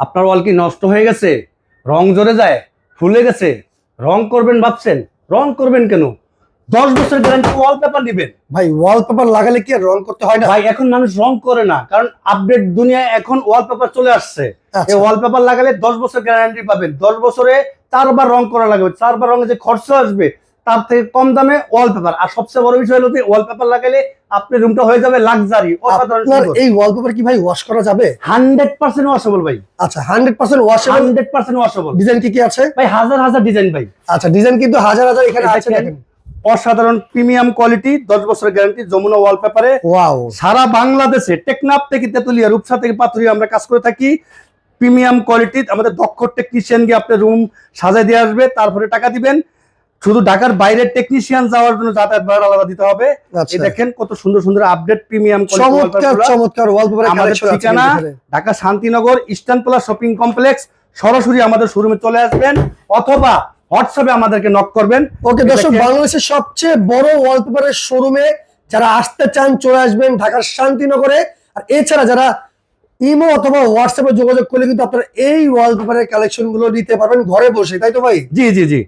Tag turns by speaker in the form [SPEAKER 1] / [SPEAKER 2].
[SPEAKER 1] আপনার ওয়াল কি নষ্ট হয়ে গেছে? রং জড়ে যায় ফুলে গেছে। রং করবেন ভাবছেন রং করবেন কেন? দশ বছর গ্যারান্টি ওয়ালপেপার নেবেন।
[SPEAKER 2] ভাই ওয়ালপেপার লাগালে কি রং করতে হয় না?
[SPEAKER 1] ভাই এখন মানুষ রং করে না কারণ আপডেট দুনিয়ায় এখন ওয়ালপেপার চলে আসছে।
[SPEAKER 2] আচ্ছা।
[SPEAKER 1] এই ওয়ালপেপার লাগালে দশ বছর গ্যারান্টি পাবেন। দশ বছরে চারবার রং করা লাগবে চারবার রঙে যে খরচা আসবে তার থেকে কম দামে ওয়ালপেপার আর সবচেয়ে বড় বিষয় হলো যে ওয়ালপেপার লাগালে আপনার রুমটা হয়ে যাবে লাক্সারি
[SPEAKER 2] এই ওয়ালপেপার কি ভাই ওয়াশ করা যাবে?
[SPEAKER 1] হান্ড্রেড পার্সেন্ট ওয়াশেবল ভাই।
[SPEAKER 2] আচ্ছা hundred percent washable
[SPEAKER 1] hundred percent washable
[SPEAKER 2] design কি কি আছে?
[SPEAKER 1] ভাই হাজার হাজার ডিজাইন ভাই।
[SPEAKER 2] আচ্ছা ডিজাইন কিন্তু হাজার হাজার এখানে আছে
[SPEAKER 1] দেখেন, অসাধারণ প্রিমিয়াম কোয়ালিটি দশ বছরের গ্যারান্টি যমুনা ওয়ালপেপারে
[SPEAKER 2] ওয়াও
[SPEAKER 1] সারা বাংলাদেশে টেকনাফ থেকে তেতুলিয়া রূপসা থেকে পাতুরিয়া আমরা কাজ করে থাকি। প্রিমিয়াম কোয়ালিটি আমাদের দক্ষ টেকনিশিয়ান গিয়ে আপনার রুম সাজায় দিয়ে আসবে তারপরে টাকা দিবেন। শুধু ঢাকার বাইরের টেকনিশিয়ান যাওয়ার জন্য যাতায়াত ভাড়া আলাদা দিতে হবে।
[SPEAKER 2] আচ্ছা।
[SPEAKER 1] দেখেন কত সুন্দর সুন্দর আপডেট প্রিমিয়াম
[SPEAKER 2] চমৎকার চমৎকার
[SPEAKER 1] আমাদের ঠিকানা Dhaka Shantinagar eastern plus shopping complex সরাসরি আমাদের শোরুমে চলে আসবেন অথবা হোয়াটসঅ্যাপে আমাদেরকে নক করবেন।
[SPEAKER 2] ওকে দর্শক বাংলাদেশের সবচেয়ে বড় ওয়ালপেপারের শোরুমে যারা আসতে চান চলে আসবেন ঢাকার শান্তিনগরে। আর এছাড়া যারা ইমো অথবা হোয়াটসঅ্যাপে যোগাযোগ করলে কিন্তু আপনারা এই ওয়ালপেপারের কালেকশনগুলো নিতে পারবেন ঘরে বসে তাই তো ভাই?
[SPEAKER 1] জি জি জি।